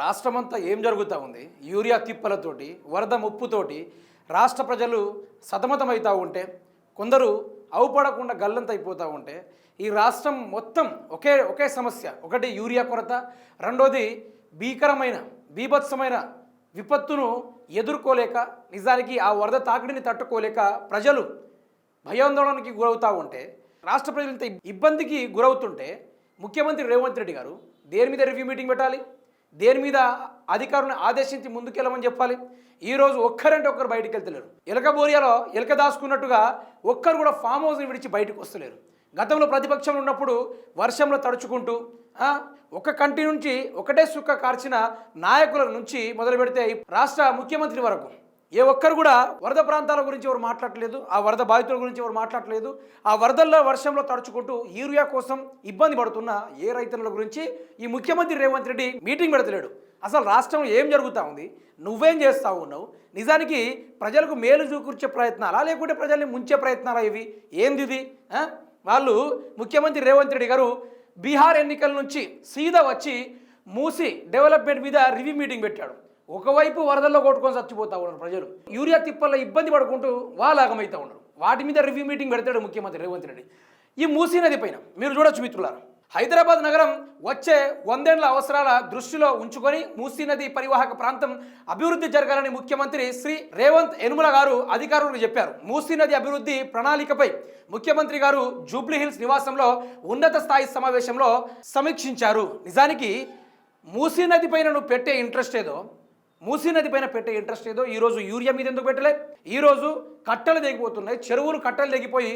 రాష్ట్రమంతా ఏం జరుగుతూ ఉంది? యూరియా తిప్పలతోటి వరద ముప్పుతోటి రాష్ట్ర ప్రజలు సతమతమవుతూ ఉంటే కొందరు అవుపడకుండా గల్లంత అయిపోతూ ఉంటే ఈ రాష్ట్రం మొత్తం ఒకే ఒకే సమస్య. ఒకటి యూరియా కొరత రెండోది భీకరమైన బీభత్సమైన విపత్తును ఎదుర్కోలేక నిజానికి ఆ వరద తాకిడిని తట్టుకోలేక ప్రజలు భయాందోళనకి గురవుతూ ఉంటే రాష్ట్ర ప్రజలంత ఇబ్బందికి గురవుతుంటే ముఖ్యమంత్రి రేవంత్ రెడ్డి గారు దేని మీద రివ్యూ మీటింగ్ పెట్టాలి? దేని మీద అధికారులను ఆదేశించి ముందుకెళ్ళమని చెప్పాలి? ఈరోజు ఒక్కరంటే ఒక్కరు బయటికి వెళ్తలేరు. ఎలక బోరియాలో ఎలక దాచుకున్నట్టుగా ఒక్కరు కూడా ఫామ్ హౌస్ని విడిచి బయటకు వస్తలేరు. గతంలో ప్రతిపక్షంలో ఉన్నప్పుడు వర్షంలో తడుచుకుంటూ ఒక కంటి నుంచి ఒకటే సుక్క కార్చిన నాయకుల నుంచి మొదలు పెడితే రాష్ట్ర ముఖ్యమంత్రి వరకు ఏ ఒక్కరు కూడా వరద ప్రాంతాల గురించి ఎవరు మాట్లాడలేదు ఆ వరద బాధితుల గురించి ఎవరు మాట్లాడలేదు ఆ వరదల్లో వర్షంలో తడుచుకుంటూ యూరియా కోసం ఇబ్బంది పడుతున్న ఏ రైతుల గురించి ఈ ముఖ్యమంత్రి రేవంత్ రెడ్డి మీటింగ్ పెడతలేడు. అసలు రాష్ట్రంలో ఏం జరుగుతూ ఉంది? నువ్వేం చేస్తూ ఉన్నావు? నిజానికి ప్రజలకు మేలు చూకూర్చే ప్రయత్నాలా? లేకుంటే ప్రజల్ని ముంచే ప్రయత్నాలా ఇవి? ఏంది ఇది? వాళ్ళు ముఖ్యమంత్రి రేవంత్ రెడ్డి గారు బీహార్ ఎన్నికల నుంచి సీదా వచ్చి మూసి డెవలప్మెంట్ మీద రివ్యూ మీటింగ్ పెట్టాడు. ఒకవైపు వరదల్లో కొట్టుకొని చచ్చిపోతా ఉన్నారు ప్రజలు. యూరియా తిప్పల్లో ఇబ్బంది పడుకుంటూ వాళ్ళాగమవుతూ ఉన్నారు. వాటి మీద రివ్యూ మీటింగ్ పెడతాడు ముఖ్యమంత్రి రేవంత్ రెడ్డి. ఈ మూసీ నది పైన మీరు చూడొచ్చు మిత్రులారా. హైదరాబాద్ నగరం వచ్చే వందేళ్ళ అవసరాల దృష్టిలో ఉంచుకొని మూసీ నది పరివాహక ప్రాంతం అభివృద్ధి జరగాలని ముఖ్యమంత్రి శ్రీ రేవంత్ యనుమల గారు అధికారులకు చెప్పారు. మూసీ నది అభివృద్ధి ప్రణాళికపై ముఖ్యమంత్రి గారు జూబ్లీహిల్స్ నివాసంలో ఉన్నత స్థాయి సమావేశంలో సమీక్షించారు. నిజానికి మూసీ నది పైన నువ్వు పెట్టే ఇంట్రెస్ట్ ఏదో? మూసీ నది పైన పెట్టే ఇంట్రెస్ట్ ఏదో ఈరోజు యూరియా మీద ఎందుకు పెట్టలే? ఈరోజు కట్టలు తెగిపోతున్నాయి చెరువులు కట్టలు తెగిపోయి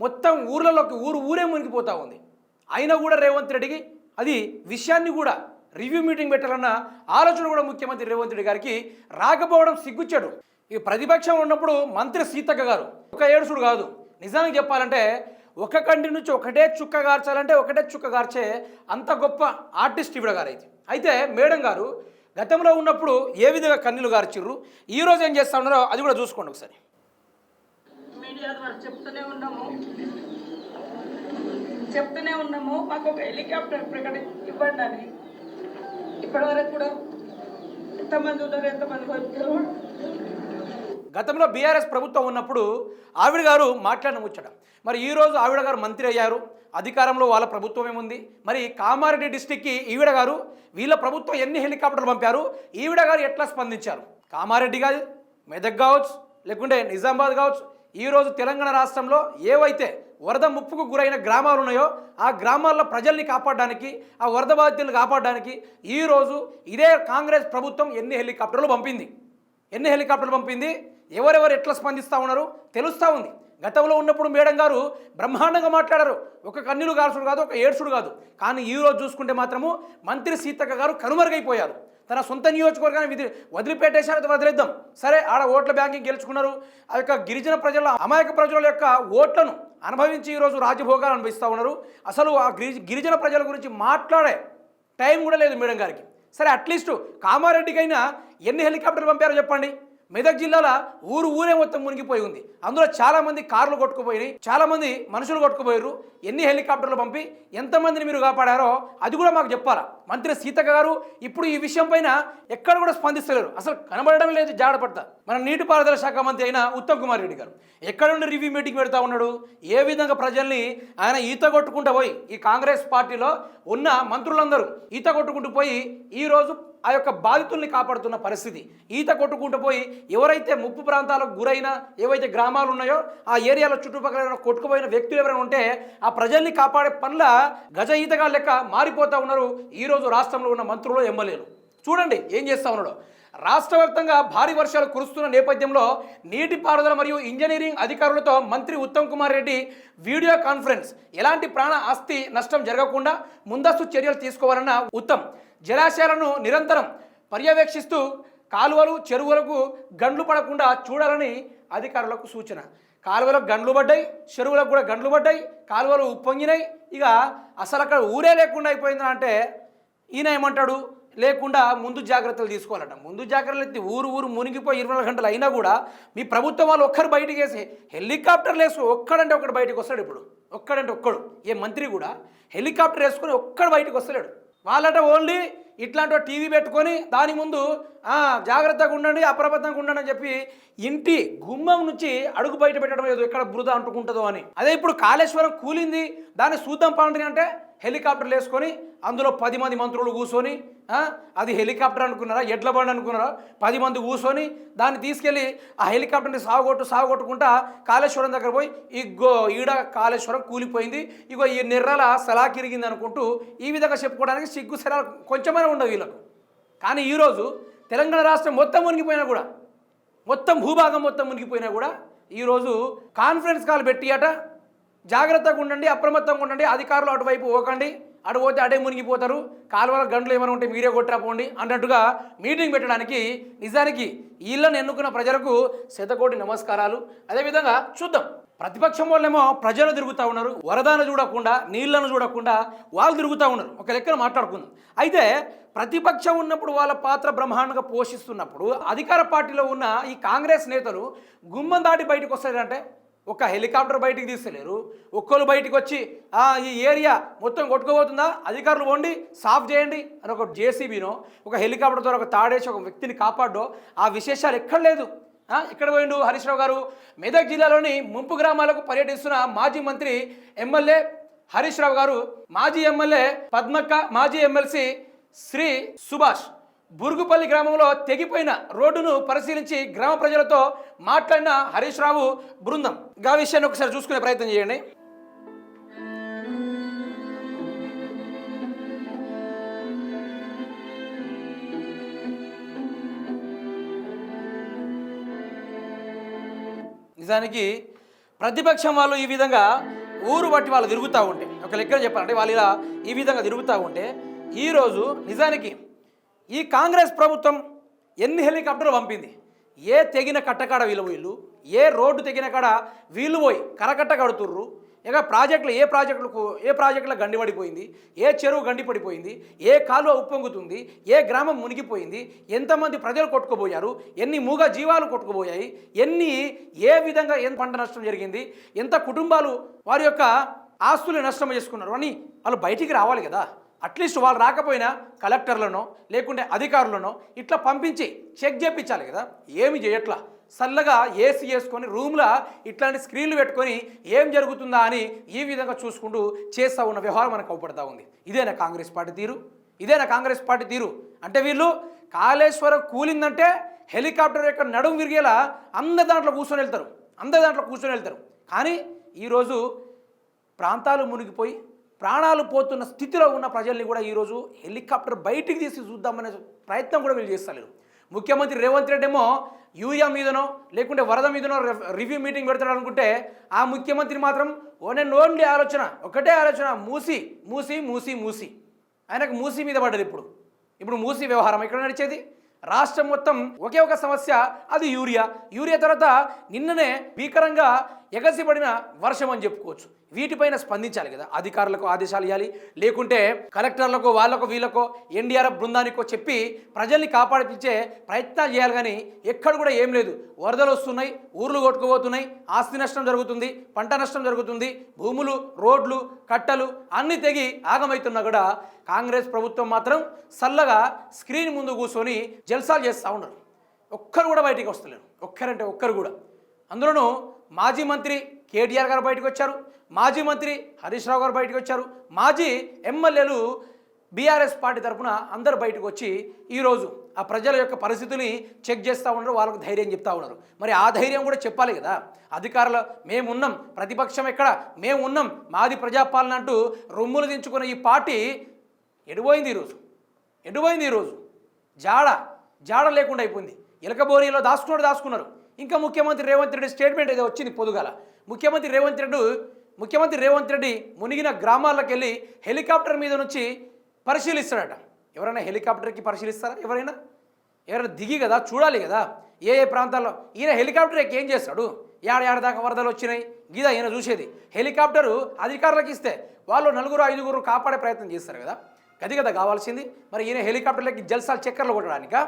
మొత్తం ఊర్లలోకి ఊరు ఊరే మునిగిపోతూ ఉంది. అయినా కూడా రేవంత్ రెడ్డికి అది విషయాన్ని కూడా రివ్యూ మీటింగ్ పెట్టాలన్న ఆలోచన కూడా ముఖ్యమంత్రి రేవంత్ రెడ్డి గారికి రాకపోవడం సిగ్గుచ్చాడు ఈ ప్రతిపక్షం ఉన్నప్పుడు మంత్రి సీతక్క గారు ఒక ఏడుసుడు కాదు. నిజానికి చెప్పాలంటే ఒక కంటి నుంచి ఒకటే చుక్క గార్చాలంటే ఒకటే చుక్క గార్చే అంత గొప్ప ఆర్టిస్ట్ ఇవిడ గారు అయితే అయితే మేడం గారు గతంలో ఉన్నప్పుడు ఏ విధంగా కన్నీలు గార్చిర్రు? ఈ రోజు ఏం చేస్తా ఉన్నారో అది కూడా చూసుకోండి ఒకసారి. మీడియా ద్వారా చెప్తూనే ఉన్నాము. చెప్తూనే ఉన్నాము. మాకు ఒక హెలికాప్టర్ ప్రకటన ఇవ్వండి అని. ఇప్పటి వరకు కూడా ఎంతమంది ఉన్నారు ఎంతమంది వరకు గతంలో బీఆర్ఎస్ ప్రభుత్వం ఉన్నప్పుడు ఆవిడ గారు మాట్లాడిన ముచ్చట. మరి ఈరోజు ఆవిడ గారు మంత్రి అయ్యారు. అధికారంలో వాళ్ళ ప్రభుత్వం ఏముంది? మరి కామారెడ్డి డిస్టిక్కి ఈవిడ గారు వీళ్ళ ప్రభుత్వం ఎన్ని హెలికాప్టర్లు పంపారు? ఈవిడ గారు ఎట్లా స్పందించారు? కామారెడ్డి కాదు మెదక్ కావచ్చు లేకుంటే నిజామాబాద్ కావచ్చు ఈరోజు తెలంగాణ రాష్ట్రంలో ఏవైతే వరద ముప్పుకు గురైన గ్రామాలు ఉన్నాయో ఆ గ్రామాల్లో ప్రజల్ని కాపాడడానికి ఆ వరద బాధితులను కాపాడడానికి ఈరోజు ఇదే కాంగ్రెస్ ప్రభుత్వం ఎన్ని హెలికాప్టర్లు పంపింది? ఎన్ని హెలికాప్టర్లు పంపింది? ఎవరెవరు ఎట్లా స్పందిస్తూ ఉన్నారు? తెలుస్తూ ఉంది. గతంలో ఉన్నప్పుడు మేడం గారు బ్రహ్మాండంగా మాట్లాడారు. ఒక కన్నులు కాల్సుడు కాదు ఒక ఏడ్చుడు కాదు. కానీ ఈ రోజు చూసుకుంటే మాత్రము మంత్రి సీతక్క గారు కనుమరుగైపోయారు. తన సొంత నియోజకవర్గాన్ని విధి వదిలిపెట్టేశారు అది వదిలేద్దాం. సరే ఆడ ఓట్ల బ్యాంకింగ్ గెలుచుకున్నారు. ఆ యొక్క గిరిజన ప్రజల అమాయక ప్రజల యొక్క ఓట్లను అనుభవించి ఈరోజు రాజభోగాలు అనుభవిస్తూ ఉన్నారు. అసలు ఆ గిరిజన ప్రజల గురించి మాట్లాడే టైం కూడా లేదు మేడం గారికి. సరే అట్లీస్ట్ కామారెడ్డికైనా ఎన్ని హెలికాప్టర్లు పంపారో చెప్పండి. మెదక్ జిల్లాలో ఊరు ఊరే మొత్తం మునిగిపోయి ఉంది. అందులో చాలా మంది కార్లు కొట్టుకుపోయినాయి. చాలామంది మనుషులు కొట్టుకుపోయారు ఎన్ని హెలికాప్టర్లు పంపి ఎంతమందిని మీరు కాపాడారో అది కూడా మాకు చెప్పాలా? మంత్రి సీతక్క గారు ఇప్పుడు ఈ విషయం పైన ఎక్కడ కూడా స్పందిస్తలేరు. అసలు కనబడడం లేదు జాగ్రత్త మన నీటిపారుదల శాఖ మంత్రి అయిన ఉత్తమ్ కుమార్ రెడ్డి గారు ఎక్కడ నుండి రివ్యూ మీటింగ్ పెడతా ఉన్నాడు? ఏ విధంగా ప్రజల్ని ఆయన ఈత కొట్టుకుంటూ పోయి ఈ కాంగ్రెస్ పార్టీలో ఉన్న మంత్రులందరూ ఈత కొట్టుకుంటూ పోయి ఈరోజు ఆ యొక్క బాధితుల్ని కాపాడుతున్న పరిస్థితి. ఈత కొట్టుకుంటూ పోయి ఎవరైతే ముప్పు ప్రాంతాలకు గురైన ఏవైతే గ్రామాలు ఉన్నాయో ఆ ఏరియాలో చుట్టుపక్కల ఎవరైనా కొట్టుకుపోయిన వ్యక్తులు ఎవరైనా ఉంటే ఆ ప్రజల్ని కాపాడే పనుల గజ ఈతగా లెక్క మారిపోతూ ఉన్నారు. ఈరోజు రాష్ట్రంలో ఉన్న మంత్రులు ఎమ్మెల్యేలు. చూడండి ఏం చేస్తా ఉన్నాడు. రాష్ట్ర వ్యాప్తంగా భారీ వర్షాలు కురుస్తున్న నేపథ్యంలో నీటిపారుదల మరియు ఇంజనీరింగ్ అధికారులతో మంత్రి ఉత్తమ్ కుమార్ రెడ్డి వీడియో కాన్ఫరెన్స్. ఎలాంటి ప్రాణ ఆస్తి నష్టం జరగకుండా ముందస్తు చర్యలు తీసుకోవాలన్న ఉత్తమ్. జలాశయాలను నిరంతరం పర్యవేక్షిస్తూ కాలువలు చెరువులకు గండ్లు పడకుండా చూడాలని అధికారులకు సూచన. కాలువలకు గండ్లు పడ్డాయి చెరువులకు కూడా గండ్లు పడ్డాయి కాలువలు ఉప్పొంగినాయి. ఇక అసలు అక్కడ ఊరే లేకుండా అయిపోయిందంటే అంటే ఈయన ఏమంటాడు? లేకుండా ముందు జాగ్రత్తలు తీసుకోవాలట. ముందు జాగ్రత్తలు ఎత్తి ఊరు ఊరు మునిగిపోయి ఇరవై నాలుగు గంటలు అయినా కూడా మీ ప్రభుత్వం వాళ్ళు ఒక్కరు బయటికి వేసి హెలికాప్టర్లు వేసి ఒక్కడంటే ఒక్కడు బయటకు వస్తాడు ఇప్పుడు. ఒక్కడంటే ఒక్కడు. ఏ మంత్రి కూడా హెలికాప్టర్ వేసుకొని ఒక్కడు బయటకు వస్తలేడు. వాళ్ళట ఓన్లీ ఇట్లాంటి టీవీ పెట్టుకొని దాని ముందు జాగ్రత్తగా ఉండండి అప్రమత్తంగా ఉండండి అని చెప్పి ఇంటి గుమ్మం నుంచి అడుగు బయట పెట్టడం లేదు ఎక్కడ బురద అంటుకుంటుందో అని. అదే ఇప్పుడు కాళేశ్వరం కూలింది. దాన్ని చూద్దాం పండి అంటే హెలికాప్టర్లు వేసుకొని అందులో పది మంది మంత్రులు కూర్చొని అది హెలికాప్టర్ అనుకున్నారా? ఎడ్ల బండి అనుకున్నారా? పది మంది కూర్చొని దాన్ని తీసుకెళ్ళి ఆ హెలికాప్టర్ని సాగొట్టు సాగొట్టుకుంటా కాళేశ్వరం దగ్గర పోయి ఇగో ఈడ కాళేశ్వరం కూలిపోయింది. ఇగో ఈ నిర్రల సలాకిరిగింది అనుకుంటూ ఈ విధంగా చెప్పుకోవడానికి సిగ్గు శరాలు కొంచెమైనా ఉండవు వీళ్ళకు. కానీ ఈరోజు తెలంగాణ రాష్ట్రం మొత్తం మునిగిపోయినా కూడా మొత్తం భూభాగం మొత్తం మునిగిపోయినా కూడా ఈరోజు కాన్ఫరెన్స్ కాల్ పెట్టి అట జాగ్రత్తగా ఉండండి అప్రమత్తంగా ఉండండి అధికారులు అటువైపు పోకండి అటు పోతే అడే మునిగిపోతారు కాలువల గంటలు ఏమైనా ఉంటే మీరే కొట్టరాపోండి అన్నట్టుగా మీటింగ్ పెట్టడానికి నిజానికి వీళ్ళని ఎన్నుకున్న ప్రజలకు శతకోటి నమస్కారాలు. అదేవిధంగా చూద్దాం. ప్రతిపక్షం వాళ్ళేమో ప్రజలు తిరుగుతూ ఉన్నారు వరదాను చూడకుండా నీళ్ళను చూడకుండా వాళ్ళు తిరుగుతూ ఉన్నారు. ఒక లెక్కన మాట్లాడుకుందాం. అయితే ప్రతిపక్షం ఉన్నప్పుడు వాళ్ళ పాత్ర బ్రహ్మాండంగా పోషిస్తున్నప్పుడు అధికార పార్టీలో ఉన్న ఈ కాంగ్రెస్ నేతలు గుమ్మం దాటి బయటకు వస్తారంటే ఒక హెలికాప్టర్ బయటికి తీస్తలేరు ఒక్కరు బయటికి వచ్చి ఈ ఏరియా మొత్తం కొట్టుకోబోతుందా అధికారులు వండి సాఫ్ చేయండి అని ఒక జేసీబీనో ఒక హెలికాప్టర్ ద్వారా ఒక తాడేసి ఒక వ్యక్తిని కాపాడో ఆ విశేషాలు ఎక్కడ లేదు. ఇక్కడ ఎక్కడ పోయిండు హరీష్ రావు గారు? మెదక్ జిల్లాలోని ముంపు గ్రామాలకు పర్యటిస్తున్న మాజీ మంత్రి ఎమ్మెల్యే హరీష్ రావు గారు మాజీ ఎమ్మెల్యే పద్మక్క మాజీ ఎమ్మెల్సీ శ్రీ సుభాష్ బురుగుపల్లి గ్రామంలో తెగిపోయిన రోడ్డును పరిశీలించి గ్రామ ప్రజలతో మాట్లాడిన హరీష్ రావు బృందం. గా విషయాన్ని ఒకసారి చూసుకునే ప్రయత్నం చేయండి. నిజానికి ప్రతిపక్షం వాళ్ళు ఈ విధంగా ఊరు బట్టి వాళ్ళు తిరుగుతూ ఉంటే ఒక లెక్కన చెప్పాలంటే వాళ్ళు ఇలా ఈ విధంగా తిరుగుతూ ఉంటే ఈరోజు నిజానికి ఈ కాంగ్రెస్ ప్రభుత్వం ఎన్ని హెలికాప్టర్లు పంపింది? ఏ తెగిన కట్టకాడ వీళ్ళు వీళ్ళు ఏ రోడ్డు తెగిన కాడ వీళ్ళు పోయి కరకట్ట కడుతుర్రు? ఇక ప్రాజెక్టులు ఏ ప్రాజెక్టులకు ఏ ప్రాజెక్టులో గండి పడిపోయింది? ఏ చెరువు గండి పడిపోయింది? ఏ కాలువ ఉప్పొంగుతుంది? ఏ గ్రామం మునిగిపోయింది? ఎంతమంది ప్రజలు కొట్టుకుపోయారు? ఎన్ని మూగ జీవాలు కొట్టుకుపోయాయి? ఎన్ని ఏ విధంగా ఎంత పంట నష్టం జరిగింది? ఎంత కుటుంబాలు వారి యొక్క ఆస్తులు నష్టం చేసుకున్నారు? అని వాళ్ళు బయటికి రావాలి కదా. అట్లీస్ట్ వాళ్ళు రాకపోయినా కలెక్టర్లను లేకుంటే అధికారులను ఇట్లా పంపించి చెక్ చేయించాలి కదా. ఏమి చేయట్లా? చల్లగా ఏసీ వేసుకొని రూమ్లో ఇట్లాంటి స్క్రీన్లు పెట్టుకొని ఏం జరుగుతుందా అని ఈ విధంగా చూసుకుంటూ చేస్తూ ఉన్న వ్యవహారం మనకు అవపడతా ఉంది. ఇదేనా కాంగ్రెస్ పార్టీ తీరు? ఇదేనా కాంగ్రెస్ పార్టీ తీరు? అంటే వీళ్ళు కాళేశ్వరం కూలిందంటే హెలికాప్టర్ యొక్క నడుము విరిగేలా అందరి దాంట్లో కూర్చొని వెళ్తారు. అందరి దాంట్లో కూర్చొని వెళ్తారు. కానీ ఈరోజు ప్రాంతాలు మునిగిపోయి ప్రాణాలు పోతున్న స్థితిలో ఉన్న ప్రజల్ని కూడా ఈరోజు హెలికాప్టర్ బయటికి తీసి చూద్దామనే ప్రయత్నం కూడా వీళ్ళు చేస్తలేరు. ముఖ్యమంత్రి రేవంత్ రెడ్డి ఏమో యూరియా మీదనో లేకుంటే వరద మీదనో రివ్యూ మీటింగ్ పెడతాడు అనుకుంటే ఆ ముఖ్యమంత్రి మాత్రం ఓనే ఓన్లీ ఆలోచన ఒకటే ఆలోచన మూసి మూసి మూసి మూసి. ఆయనకు మూసి మీద పడ్డది ఇప్పుడు. ఇప్పుడు మూసి వ్యవహారం ఎక్కడ నడిచేది? రాష్ట్రం మొత్తం ఒకే ఒక సమస్య అది యూరియా. యూరియా తర్వాత నిన్ననే భీకరంగా ఎగసిపడిన వర్షం అని చెప్పుకోవచ్చు. వీటిపైన స్పందించాలి కదా. అధికారులకు ఆదేశాలు ఇవ్వాలి లేకుంటే కలెక్టర్లకు వాళ్ళకు వీళ్ళకో ఎన్డీఆర్ఎఫ్ బృందానికో చెప్పి ప్రజల్ని కాపాడిపించే ప్రయత్నాలు చేయాలి కానీ ఎక్కడ కూడా ఏం లేదు. వరదలు వస్తున్నాయి ఊర్లు కొట్టుకుపోతున్నాయి ఆస్తి నష్టం జరుగుతుంది పంట నష్టం జరుగుతుంది భూములు రోడ్లు కట్టలు అన్నీ తెగి ఆగమవుతున్నా కూడా కాంగ్రెస్ ప్రభుత్వం మాత్రం చల్లగా స్క్రీన్ ముందు కూర్చొని జల్సాలు చేస్తూ ఉన్నారు. ఒక్కరు కూడా బయటికి వస్తలేరు. ఒక్కరంటే ఒక్కరు కూడా. అందులోనూ మాజీ మంత్రి కేటీఆర్ గారు బయటకు వచ్చారు. మాజీ మంత్రి హరీష్ రావు గారు బయటకు వచ్చారు. మాజీ ఎమ్మెల్యేలు బీఆర్ఎస్ పార్టీ తరఫున అందరు బయటకు వచ్చి ఈరోజు ఆ ప్రజల యొక్క పరిస్థితిని చెక్ చేస్తూ ఉన్నారు. వాళ్ళకు ధైర్యం చెప్తా ఉన్నారు. మరి ఆ ధైర్యం కూడా చెప్పాలి కదా. అధికారులు మేమున్నాం ప్రతిపక్షం ఎక్కడ? మేము ఉన్నాం మాది ప్రజాపాలన అంటూ రొమ్ములు దించుకున్న ఈ పార్టీ ఎడిపోయింది ఈరోజు ఎడిపోయింది ఈరోజు జాడ జాడ లేకుండా అయిపోయింది. ఎలకబోరిలో దాచుకున్నాడు దాచుకున్నారు. ఇంకా ముఖ్యమంత్రి రేవంత్ రెడ్డి స్టేట్మెంట్ ఏదో వచ్చింది పొదుగాల. ముఖ్యమంత్రి రేవంత్ రెడ్డి ముఖ్యమంత్రి రేవంత్ రెడ్డి మునిగిన గ్రామాలకు వెళ్ళి హెలికాప్టర్ మీద నుంచి పరిశీలిస్తాడట. ఎవరైనా హెలికాప్టర్కి పరిశీలిస్తారా? ఎవరైనా? ఎవరైనా దిగి కదా చూడాలి కదా. ఏ ఏ ప్రాంతాల్లో? ఈయన హెలికాప్టర్ ఎక్కి ఏం చేస్తాడు? ఏడ ఏడ దాకా వరదలు వచ్చినాయి? గీదా ఈయన చూసేది. హెలికాప్టరు అధికారులకు ఇస్తే వాళ్ళు నలుగురు ఐదుగురు కాపాడే ప్రయత్నం చేస్తారు కదా. గది కదా కావాల్సింది. మరి ఈయన హెలికాప్టర్లకి జల్సాలు చక్కర్లు కొట్టడానికా?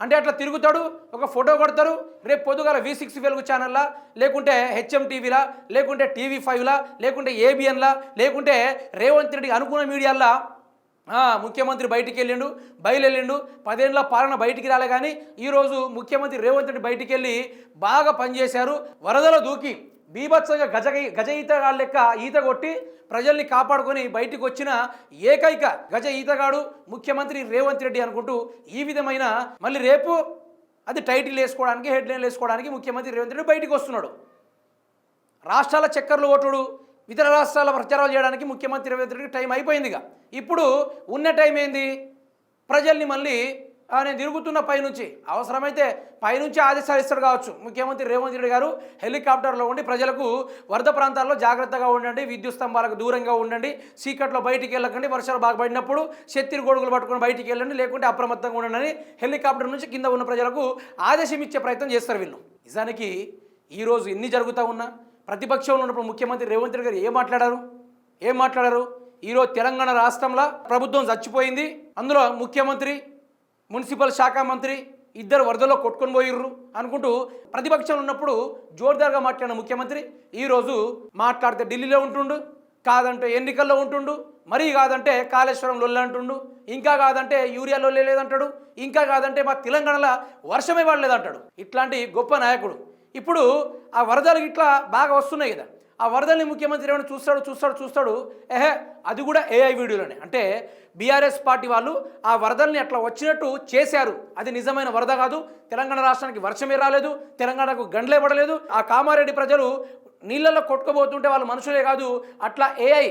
అంటే అట్లా తిరుగుతాడు ఒక ఫోటో కొడతారు రేపు పొద్దుగాల వి సిక్స్ వెలుగు ఛానల్లా లేకుంటే హెచ్ఎం టీవీలా లేకుంటే టీవీ ఫైవ్లా లేకుంటే ఏబిఎన్లా లేకుంటే రేవంత్ రెడ్డి అనుకున్న మీడియాలా ముఖ్యమంత్రి బయటికి వెళ్ళిండు బయలు వెళ్ళిండు పదేళ్ళ పాలన బయటికి రాలే కానీ ఈరోజు ముఖ్యమంత్రి రేవంత్ రెడ్డి బయటికి వెళ్ళి బాగా పనిచేశారు వరదల దూకి. బీభత్సంగా గజ గజ ఈతగాళ్ళ లెక్క ఈత కొట్టి ప్రజల్ని కాపాడుకొని బయటికి వచ్చిన ఏకైక గజ ఈతగాడు ముఖ్యమంత్రి రేవంత్ రెడ్డి అనుకుంటూ ఈ విధమైన మళ్ళీ రేపు అది టైటిల్ వేసుకోవడానికి హెడ్లైన్ వేసుకోవడానికి ముఖ్యమంత్రి రేవంత్ రెడ్డి బయటకు వస్తున్నాడు. రాష్ట్రాల చక్కర్లు ఓటుడు ఇతర రాష్ట్రాల ప్రచారాలు చేయడానికి ముఖ్యమంత్రి రేవంత్ రెడ్డికి టైం అయిపోయిందిగా. ఇప్పుడు ఉన్న టైం ఏంది? ప్రజల్ని మళ్ళీ నేను తిరుగుతున్న పైనుంచి అవసరమైతే పైనుంచి ఆదేశాలు ఇస్తాడు కావచ్చు. ముఖ్యమంత్రి రేవంత్ రెడ్డి గారు హెలికాప్టర్లో ఉండి ప్రజలకు వరద ప్రాంతాల్లో జాగ్రత్తగా ఉండండి విద్యుత్ స్తంభాలకు దూరంగా ఉండండి సీకట్లో బయటికి వెళ్ళకండి వర్షాలు బాగా పడినప్పుడు శత్తిరి గొడుగులు పట్టుకుని బయటికి వెళ్ళండి లేకుంటే అప్రమత్తంగా ఉండండి హెలికాప్టర్ నుంచి కింద ఉన్న ప్రజలకు ఆదేశం ఇచ్చే ప్రయత్నం చేస్తారు వీళ్ళు. నిజానికి ఈరోజు ఎన్ని జరుగుతూ ఉన్నా ప్రతిపక్షంలో ఉన్నప్పుడు ముఖ్యమంత్రి రేవంత్ రెడ్డి గారు ఏం మాట్లాడారు? ఏం మాట్లాడారు? ఈరోజు తెలంగాణ రాష్ట్రంలో ప్రభుత్వం చచ్చిపోయింది. అందులో ముఖ్యమంత్రి మున్సిపల్ శాఖ మంత్రి ఇద్దరు వరదలో కొట్టుకొని పోయిర్రు అనుకుంటూ ప్రతిపక్షంలో ఉన్నప్పుడు జోర్దార్గా మాట్లాడిన ముఖ్యమంత్రి ఈరోజు మాట్లాడితే ఢిల్లీలో ఉంటుండు కాదంటే ఎన్నికల్లో ఉంటుండు మరీ కాదంటే కాళేశ్వరం లొల్లి అంటుండు ఇంకా కాదంటే యూరియా లొల్లి లేదంటాడు ఇంకా కాదంటే మా తెలంగాణలో వర్షమే పడలేదంటాడు. ఇట్లాంటి గొప్ప నాయకుడు. ఇప్పుడు ఆ వరదలు ఇట్లా బాగా వస్తున్నాయి కదా. ఆ వరదల్ని ముఖ్యమంత్రి ఏమైనా చూస్తాడు చూస్తాడు చూస్తాడు ఏహే అది కూడా ఏఐ వీడియోలోనే. అంటే బీఆర్ఎస్ పార్టీ వాళ్ళు ఆ వరదల్ని అట్లా వచ్చినట్టు చేశారు. అది నిజమైన వరద కాదు. తెలంగాణ రాష్ట్రానికి వర్షమే రాలేదు తెలంగాణకు గండ్లే పడలేదు. ఆ కామారెడ్డి ప్రజలు నీళ్ళల్లో కొట్టుకోబోతుంటే వాళ్ళు మనుషులే కాదు. అట్లా ఏఐ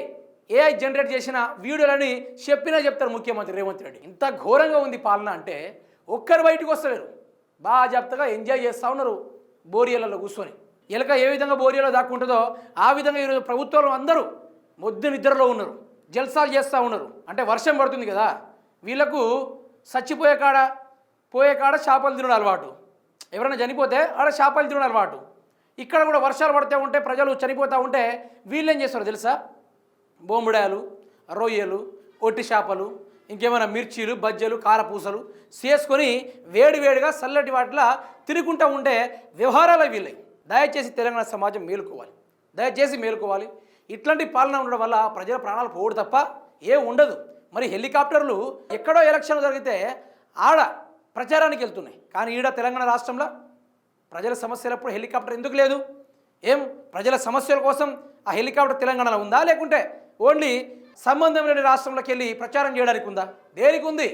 ఏఐ జనరేట్ చేసిన వీడియోలని చెప్పినా చెప్తారు ముఖ్యమంత్రి రేవంత్ రెడ్డి. ఇంత ఘోరంగా ఉంది పాలన అంటే ఒక్కరు బయటకు వస్తలేరు. బాగా చెప్తగా ఎంజాయ్ చేస్తూ ఉన్నారు బోరియలలో కూర్చొని. ఎలక ఏ విధంగా బోరియాలో దాక్కుంటుందో ఆ విధంగా ఈరోజు ప్రభుత్వాలు అందరూ మొద్దు నిద్రలో ఉన్నారు. జల్సాలు చేస్తూ ఉన్నారు. అంటే వర్షం పడుతుంది కదా. వీళ్ళకు చచ్చిపోయే కాడ పోయే కాడ చేపలు తినడం అలవాటు. ఎవరైనా చనిపోతే ఆడ చేపలు తినడం అలవాటు. ఇక్కడ కూడా వర్షాలు పడుతూ ఉంటే ప్రజలు చనిపోతూ ఉంటే వీళ్ళేం చేస్తారు తెలుసా? బొమ్మిడాయలు రొయ్యలు ఒట్టి చేపలు ఇంకేమైనా మిర్చీలు బజ్జీలు కారపూసలు చేసుకొని వేడివేడిగా చల్లటి వాటిలా తినుకుంటూ ఉండే వ్యవహారాలు వీళ్ళవి దయచేసి తెలంగాణ సమాజం మేలుకోవాలి. దయచేసి మేలుకోవాలి. ఇట్లాంటి పాలన ఉండడం వల్ల ప్రజల ప్రాణాలు పోవడు తప్ప ఏ ఉండదు. మరి హెలికాప్టర్లు ఎక్కడో ఎలక్షన్ జరిగితే ఆడ ప్రచారానికి వెళ్తున్నాయి. కానీ ఈడ తెలంగాణ రాష్ట్రంలో ప్రజల సమస్యలప్పుడు హెలికాప్టర్ ఎందుకు లేదు? ఏం? ప్రజల సమస్యల కోసం ఆ హెలికాప్టర్ తెలంగాణలో ఉందా? లేకుంటే ఓన్లీ సంబంధం లేని రాష్ట్రంలోకి వెళ్ళి ప్రచారం చేయడానికి ఉందా? దేనికి ఉంది?